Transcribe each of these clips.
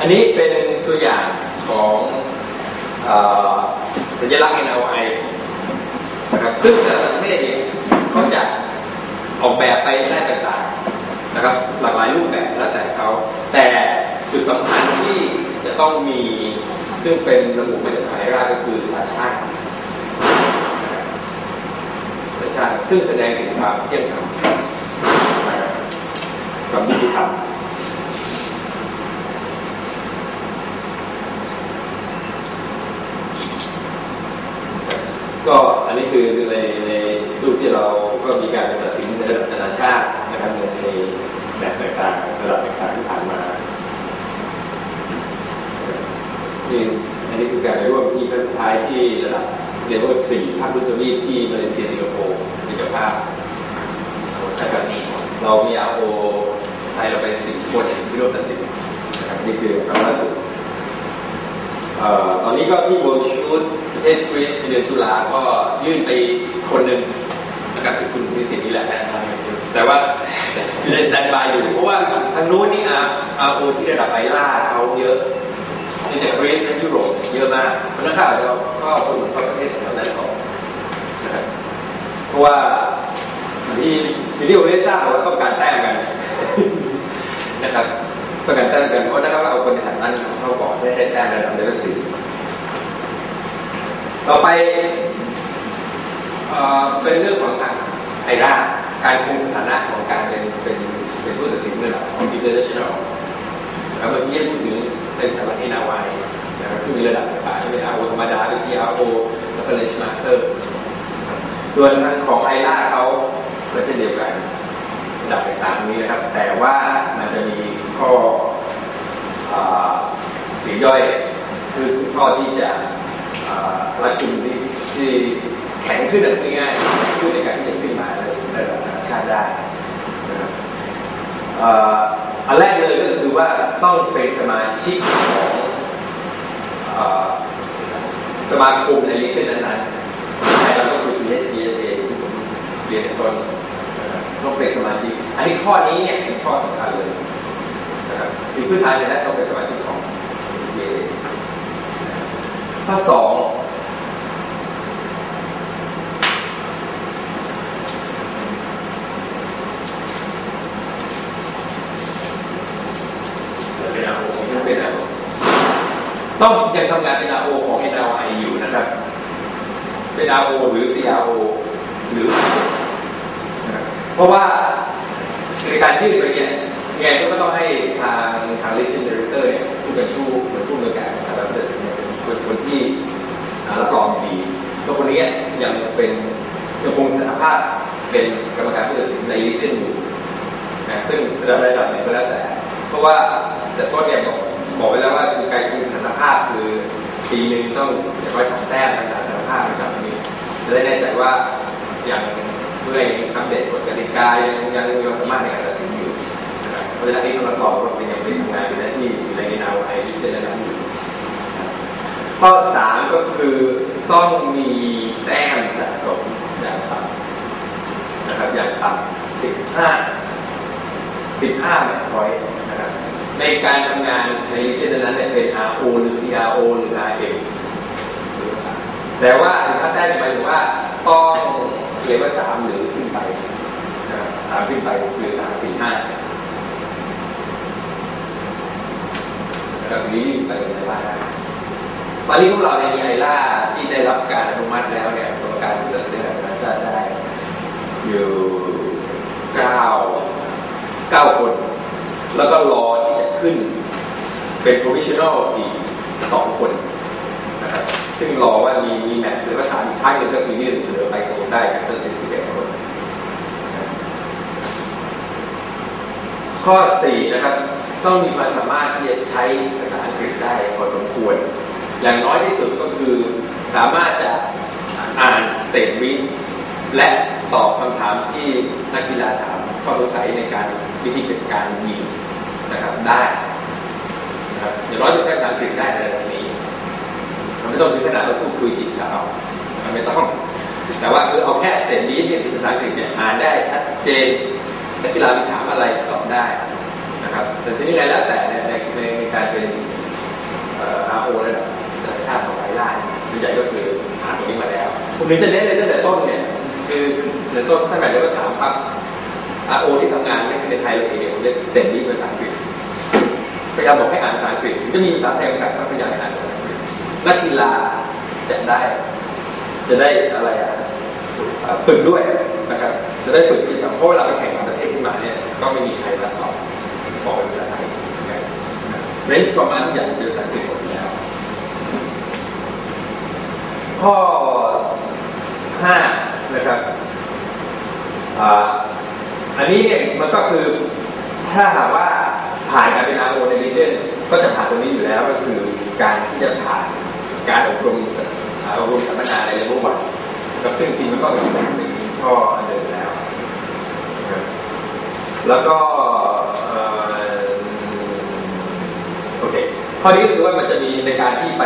อันนี้เป็นตัวอย่างของอสัญลักษณ์ NLI นะครับซึ่งแต่ละประเทศเนี่ยเขาจะออกแบบไปได้ต่างๆนะครับหลากหลายรูปแบบแล้วแต่เขาแต่จุดสำคัญที่จะต้องมีซึ่งเป็นระบุมาจากไทยราก็คือราชาติราชาติซึ่งแสดงถึงความเที่ยงธรรมนะครับความยุติธรรม ก็อันนี้คือในในรูปที่เราก็มีการตัดสินในระดับนานาชาตินะครับในในแบบต่างๆระดับต่างๆที่ผ่านมานี่อันนี้คือการไปร่วมที่ครั้งท้ายที่ระดับเรียกว่าสี่ภาคพื้นทวีปที่มาเลเซียสิงคโปร์เป็นเจ้าภาพนะครับเรามีอาโอไทยเราไปสี่คนที่ร่วมตัดสินนะครับนี่คือครั้งล่าสุดตอนนี้ก็ที่เวิลด์ชูด ทศกรีซในเดือนตุลาก็ยื่นไปคนหนึ่งนะครับคือคุณฟิสินี่แหละแต่ว่าอยู่ในสแตนบายอยู่ เพราะว่าทางโน้นนี่อาอาโอที่ระดับไอล่าเขาเยอะนี่จากกรีซและยุโรปเยอะมากเพราะนั้นข้าจะก็คนเข้าประเทศแถวนั้นก่อนนะครับเพราะว่าที่ที่ที่ผมได้ทราบว่าต้องการแต้มกันนะครับประกันแต้มกันเพราะถ้าเขาเอาคนในฐานนั้นเข้าก่อนได้ได้แต้มระดับเลเวลสี่ ต่อไปเอเป็นเรื่องของทางไอราการคงสถานะของการเป็นเป็นเป็นผู้ตัดสินระดับของ international นะครับเมื่อกี้พูดถึงเป็นสถาบัน NRY นะครับที่มีระดับต่างๆเป็น RO ธรรมดาเป็น CRO แล้วก็ Range Master ส่วนทางของไอราเขาก็เช่นเดียวกันระดับต่างๆนี้นะครับ แต่ว่ามันจะมีข้อสีย่อยคือข้อที่จะ รัดกุมที่ที่แข็งขึ้นง่ายๆขึ้นในการที่จะขึ้นมาในระดับนานาชาติได้อันแรกเลยก็คือว่าต้องเป็นสมาชิกของสมาคมในลิเช่นนั้นๆใช่เราก็คือ PSCSA ที่ผมเรียนในต้นต้องเป็นสมาชิก อันนี้ข้อนี้เนี่ยเป็นข้อสำคัญเลยนะครับสิ่งพื้นฐานเลยนะต้องเป็นสมาชิกของ ข้อสองเป็นอาโอยังเป็นอาโอต้องยังทำงานเป็นอาโอของ NLI อยู่นะครับเป็นอาโอหรือ CRO หรือ เพราะว่าในการยื่นไปเนี่ยยังไงก็ต้องให้ทางทางเลชินเดอร์เตอร์เนี่ยผู้เป็นผู้เป็นผู้มือการสารพัดสิ่งเนี่ยเป็นคน ที่รับรองดีตัวคนนี้ยังเป็นยังคงสถาภาพเป็นกรรมการผู้ตัดสินในลิชินอยู่นะซึ่งระดับระดับไหนก็แล้วแต่ เพราะว่าแต่ต้นเนี่ยบอกบอกไว้แล้วว่าคือการคงสถาภาพคือปีหนึ่งต้องอย่างน้อยสามแต้มในสถาภาพนะครับนี้จะได้แน่ใจว่าอย่างเพื่ออัปเดตกฎกติกายังยังมีความสามารถในการตัดสินอยู่นะครับเพราะฉะนั้นนี่ต้องรับรองว่าเป็นยังไม่ทำงานอยู่ในที่ในนาวไอที่จะนั้นอยู่ ข้อสามก็คือต้องมีแต้มสะสมอย่างต่ำนะครับอย่างต่ำสิบห้าสิบห้าแมตช์พอยต์นะครับในการทำงานในเช่นนั้นเนี่ยเป็น RO หรือ CRO หรือ RM แต่ว่าถ้าได้หมายถึงว่าต้องเรียกว่าสามหรือขึ้นไปนะครับสามขึ้นไปคือสามสี่ห้านะครับนี้ไปในไล่ ตอนนี้พวกเราในมีไอล่าที่ได้รับการอนุมัติแล้วเนี่ยกรรมการผู้ตัดสินระดับนานาชาได้ อยู่เก้าเก้าคน แล้วก็รอที่จะขึ้นเป็น provisional อีกสองคนนะครับซึ่งรอว่ามีมีแมทหรือว่าสามอีกครั้งหนึ่งก็คือยื่นเสนอไปตรงได้ก็จะเป็นสิบเอ็ดคน ข้อสี่นะครับ ต้องมีความสามารถที่จะใช้ภาษาอังกฤษได้พอสมควร อย่างน้อยที่สุดก็คือสามารถจะอ่านสเตทวินและตอบคำถามที่นักกีฬาถามข้อสงสัยในการวิธีการยิงนะครับได้นะครับอย่างน้อยต้องใช้ภาษาอังกฤษได้ในระดับนี้มันไม่ต้องถึงขนาดเราพูดคุยจีบสาวมันไม่ต้อง แต่ว่าคือเอาแค่สเตทนี้ที่เป็นภาษาอังกฤษเนี่ยอ่านได้ชัดเจนนักกีฬามีถามอะไรตอบได้นะครับแต่ทีนี้อะไรแล้วแต่ในในในการเป็น ส่วนใหญ่ก็คือผ่านตรงนี้มาแล้ว ผมถึงจะเน้นเลยตั้งแต่ต้นเนี่ย คือเริ่มต้นตั้งแต่เลเวลสามครับ RO ที่ทำงานในไทยเราเองเนี่ยผมจะเซ็นดีภาษาอังกฤษพยายามบอกให้อ่านภาษาอังกฤษจะมีภาษาไทยกำกับก็พยายามให้อ่านภาษาอังกฤษนักกีฬาจะได้ จะได้อะไรอะฝึกด้วยนะครับ จะได้ฝึกที่แบบเพราะเวลาไปแข่งต่างประเทศขึ้นมาเนี่ย ก็ไม่มีใครรับตอบบอกเป็นภาษาไทยเรนจ์ประมาณทุกอย่างเป็นภาษาอังกฤษหมดแล้ว ข้อห้านะครับอันนี้เนี่ยมันก็คือถ้าหากว่าผ่านการเป็น RO ใน region ก็จะผ่านตรงนี้อยู่แล้วก็คือการที่จะผ่านการอบรมอบรมสัมมนาในระบบวันกับซึ่งจริงมันก็เป็นหนึ่งข้ออันเดิมแล้วนะครับแล้วก็โอเคข้อนี้ก็คือว่ามันจะมีในการที่ไป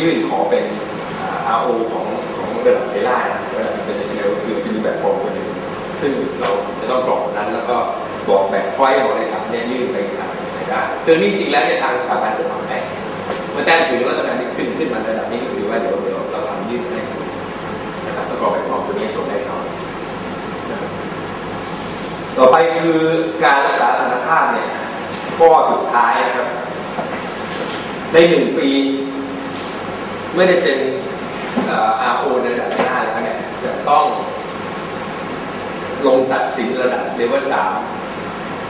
ยื่นขอเป็น RO ของของระดับไทยได้นะระดับ international คือจะมีแบบฟอร์มคนหนึ่งซึ่งเราจะต้องกรอกนั้นแล้วก็บอกแบบค่อยบอกเลยครับเนี่ยยื่นไปทางไทยได้ซึ่งนี่จริงแล้วเนี่ยทางสถาบันจะทำให้เมื่อแต้มถือว่าตำแหน่งนี้ขึ้นขึ้นมาระดับนี้ก็คือว่าเดี๋ยวเดี๋ยวเราทำยื่นให้นะครับต้องกรอกแบบฟอร์มตัวนี้ส่งให้เขานะครับต่อไปคือการรักษาสถานภาพเนี่ยข้อสุดท้ายนะครับในหนึ่งปี ไม่ได้เป็น RO ในระดับหน้าแล้วเนี่ยจะต้องลงตัดสินระดับเลเวลสาม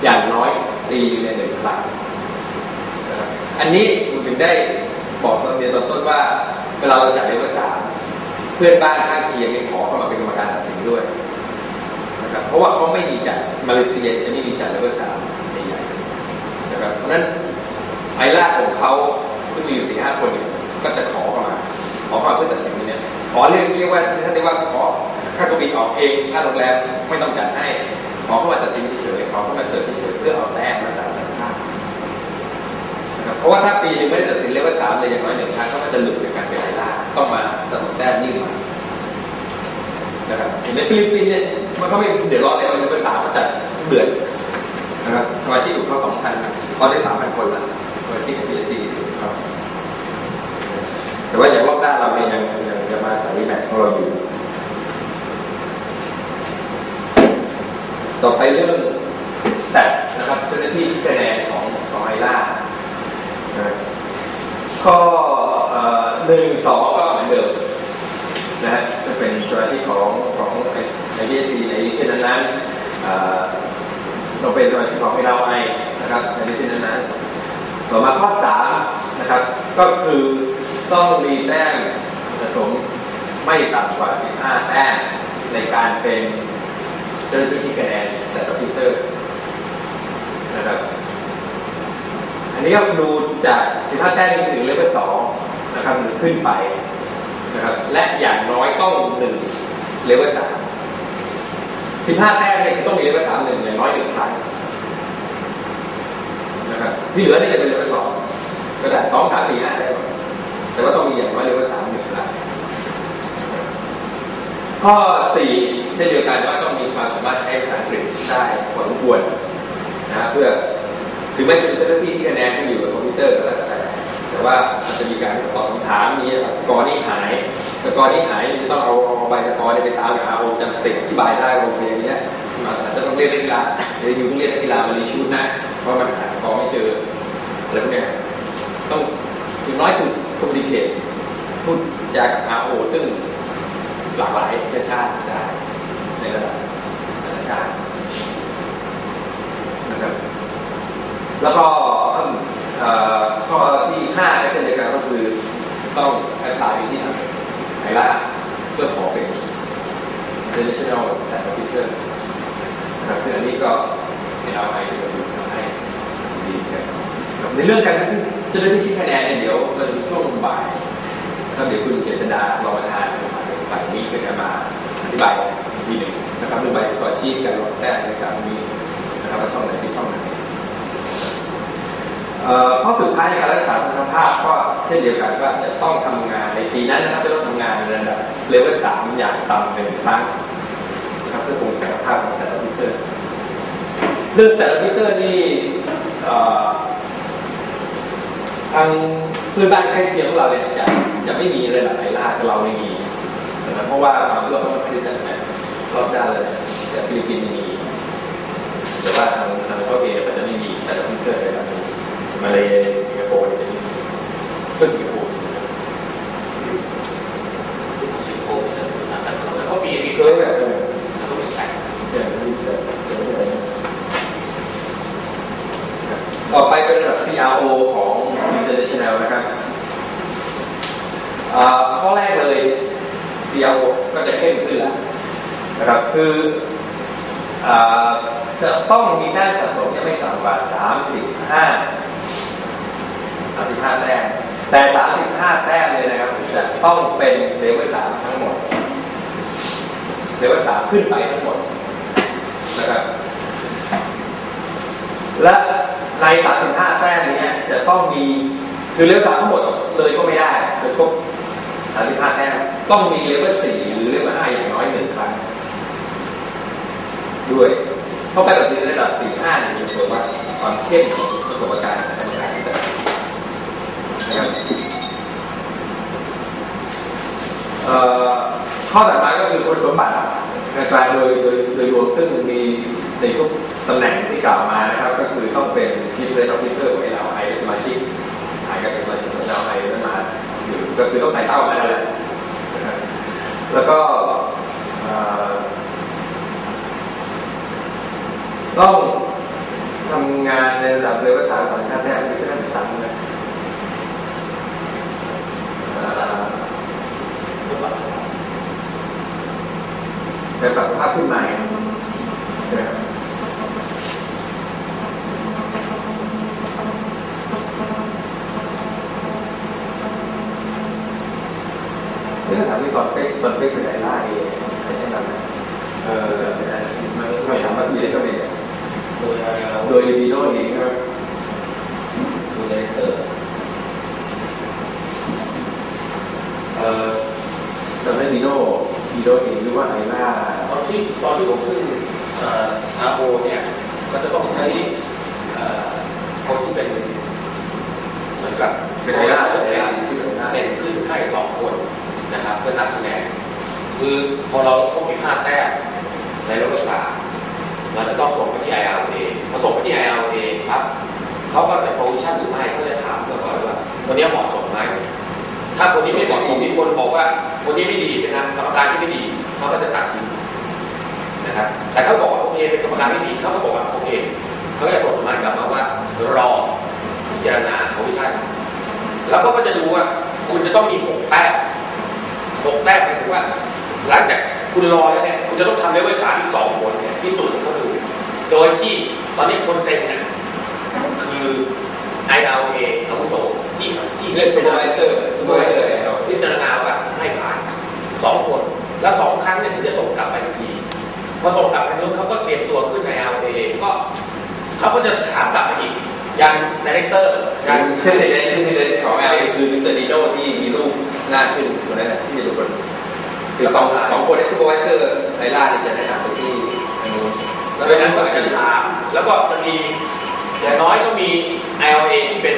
อย่างน้อยปีในหนึ่งครั้งนะครับอันนี้ผมถึงได้บอกตอนเรียนตอนต้นว่า เวลาเราจัดเลเวลสามเพื่อนบ้านข้างเคียงเนี่ยขอเข้ามาเป็นกรรมการตัดสินด้วยนะครับเพราะว่าเขาไม่มีจัดมาเลเซียจะไม่มีจัดเลเวลสามใหญ่ๆนะครับเพราะฉะนั้นไอล่าของเขาซึ่งมีอยู่สี่ห้าคนเนี่ยก็จะขอเข้ามา ขอเรียกเรียกว่าท่านเรียกว่าขอค่าเครื่องบินออกเองค่าโรงแรมไม่ต้องจัดให้ ขอเข้ามาตัดสินเฉยๆขอเข้ามาเสิร์ฟเฉยๆเพื่อเอาแต้มมาสาสัมพันธ์นะครับเพราะว่าถ้าปีหนึงไม่ได้ตัดสินเลเวลสามเลยอย่างน้อยหนึ่งครั้งก็จะหลุดจากการเป็นไอล่าต้องมาสะสมแต้มยิ่งมานะครับในฟิลิปปินส์เนี่ยมันก็ไม่เดือดร้อนเลยว่าเลเวลสามเขาจัดเดือนนะครับสมาชิกอยู่เขาสองพันตอนได้สามพันคนละ ของเราอยู่ ต่อไปเรื่องแตทนะครับเจ้าหน้าที่คะแนนของของไอล่านะข้อหนึ่งสองก็เหมือนเดิมนะฮะจะเป็นสมาชิกของของไอพีเอซีในดิเช่นนั้นๆเอ่อเราเป็นสมาชิกของไอเราไอนะครับในดิเช่นนั้นๆต่อมาข้อสามนะครับ ก็คือต้องมีแต้มสะสม ไม่ต่ำกว่า 15 แต้มในการเป็นเจ้าหน้าที่ที่คะแนน stat officer นะครับ อันนี้ก็ดูจาก 15 แต้มนี่ถึงเลเวล2นะครับหรือขึ้นไปนะครับ และอย่างน้อยต้อง1เลเวล3 15 แต้มเนี่ยคือต้องมีเลเวล3หนึ่งอย่างน้อยหนึ่งครั้งนะครับที่เหลือนี่จะเป็นเลเวล2ก็ได้สองสามสี่ห้าได้หมดแต่ว่าต้องมีอย่างน้อยเลเวลสามหนึ่ง ข้อสี่เช่นเดียวกันว่าต้องมีความสามารถใช้ภาษาอังกฤษได้พอสมควรนะเพื่อถึงแม้จะเป็นเจ้าหน้าที่ที่คะแนนที่อยู่กับคอมพิวเตอร์ก็แล้วแต่แต่ว่ามันจะมีการตอบคำถามมีสกอร์นี่หายสกอร์นี่หายจะต้องเอาเอาใบสกอร์นี่ไปตามกับอาโอจำสเต็ปอธิบายได้โรงเรียนนี้ยมันอาจจะต้องเรียนนักกีฬาเรียนอยู่ต้องเรียนนักกีฬามารีชูดนะเพราะมันหาสกอร์ไม่เจออะไรพวกเนี้ยต้องถึงน้อยคุณคอมมูนิเคตพูดจากับอาโอซึ่ง หลากหลายเชื้อชาติได้ในระดับนานาชาตินะครับแล้วก็ข้อที่ห้าก็เช่นเดียวกันก็คือต้องแอพพลายที่ทางไอร่าเพื่อขอเป็น international stat officer นะครับซึ่งอันนี้ก็เป็นเอาไอเดียทำให้ดีครับในเรื่องการจ้าหน้ที่คะแนนเนี่ยเดี๋ยวเราจะช่วงบ่ายนะครับเดี๋ยวคุณเจษดารองประธาน ฝ่ายนี้ก็จะมาอธิบายทีหนึ่งนะครับเรื่องใบสกอร์ชีพการลดแต้มในการนี้นะครับว่าช่องไหนเป็นช่องไหนเอ่อข้อสุดท้ายในการรักษาสุขภาพก็เช่นเดียวกันว่าจะต้องทำงานในปีนั้นนะครับจะต้องทำงานในระดับเลเวลสามอย่างต่ำหนึ่งครั้งนะครับเพื่อคงศักยภาพของแต่ละพิเซอร์เรื่องแต่ละพิเซอร์นี่ทางเพื่อนบ้านใกล้เคียงของเราเนี่ยจะจะไม่มีระดับไหนล่าแต่เราไม่มี นะเพราะว่าความที่เราต้องผลิตจัดการรอบด้านเลยแต่ฟิลิปปินส์มีแต่ว่าทางทางเขาเองก็จะไม่มีแต่ละพิเศษเลยครับมาเลยสิงคโปร์เนี่ยจะไม่มีก็สิงคโปร์ สิงคโปร์เนี่ยนะครับแล้วก็มีรี ช่ เซิ วย ร์ช แบบเออ แล้วก็มีแสง ใช่ไม่มีเสร็จเสร็จอะไรนะต่อไปเป็นระดับ CRO ของ International นะครับอ่าข้อแรกเลย CRO ก็จะเข้มขึ้นแล้วนะครับคือจะต้องมีแต้มสะสมเนี่ยไม่ต่ำกว่า 35 35 แต้มแต่ 35 แต้มเลยนะครับจะต้องเป็นเลเวล3ทั้งหมดเลเวล3ขึ้นไปทั้งหมดนะครับและใน 35 แต้มนี้เนี่ยจะต้องมีคือเลเวล3ทั้งหมดเลยก็ไม่ได้จนครบ 35แต้มต้องมีเลเวล4หรือเลเวล5อย่างน้อยหนึ่งครั้ง ด้วยเข้าไปกับระดับ4 5เนี่ยจะถือว่าความเข้มของประสบการณ์กรรมการที่จะนะครับข้อต่อมาก็คือคุณสมบัติกลางโดยโดยโดยรวมซึ่งมีในทุกตำแหน่งที่กล่าวมานะครับ ก็คือต้องเป็น ก็คือต้องไต่เต้ามาแล้วแหละนะครับแล้วก็เอ่อต้องทำงานในระดับเลเวลสามสองขั้นแรกที่ได้เป็นสามนะอ่าเป็นปรับสภาพขึ้นใหม่นะครับเรื่องถามที่ตอนเป๊กตอนเป๊กเป็นไอล่าเองใครแนะนำไหมเออไม่ได้ไม่ไม่ทำมาสีเล็กก็เป็น โดย โดยวีโน่เองใช่ไหม โดยเตอร์ เอ่อจะ ฮีโน่วีโน่เหรือว่าไอล่าตอนที่ตอนที่ผมขึ้นอาโอเนี่ยก็จะต้องใช้คนที่เป็นเหมือนกับเป็นไอล่าเซ็นอไอล่าเซ็นขึ้นให้สองคนนะครับเพื่อนับคะแนนคือพอเราครบ15แต้มในรอบสามเราจะต้องส่งไปที่ IRA พอส่งไปที่ IRA ครับเขาก็จะโปรโมชั่นหรือไม่เขาจะถามก่อนว่าคนนี้เหมาะสมไหม ถ้าคนนี้ไม่เหมาะสมมีคนบอกว่า คนนี้ไม่ดีเป็นกรรมการที่ไม่ดีเขาก็จะตัดทิ้งนะครับ แต่เขาบอกว่าโอเคเป็นกรรมการที่ดีเขาก็บอกว่าโอเคเขาจะส่งมากลับมาว่ารอพิจารณาเขาไม่ใช่แล้วเขาก็จะดูว่าคุณจะต้องมีหกแต้มหกแต้มหมายถึงว่า หลังจากคุณรอแล้วเนี่ยคุณจะต้องทำเลเวลสามอีกสองคนเนี่ยพิสูจน์ให้เขาดู โดยที่ตอนนี้คนเซ็นเนี่ยคือ IRA อาวุโสที่ที่เรียกซูเปอร์ไวเซอร์ ซูเปอร์ไวเซอร์แล้วพิจารณาว่าให้ผ่านสองคน แล้วสองครั้งเนี่ยถึงจะส่งกลับไปอีกทีพอส่งกลับไปนู้นเขาก็เตรียมตัวขึ้นใน LA ก็เขาก็จะถามกลับไปอีกอย่างดีเรคเตอร์อย่างคือเซเดนคือเซเดนของแอลคือมิสเตอร์ดีโน่ที่มีรูปหน้าขึ้นคนนั้นแหละที่จะดูคนคือสองสองคนในซูเปอร์ไวเซอร์ไอล่าเนี่ยจะแนะนำไปที่ทางนู้นแล้วดังนั้นก็อาจจะถามแล้วก็จะมีอย่างน้อยก็มี ILA ที่เป็น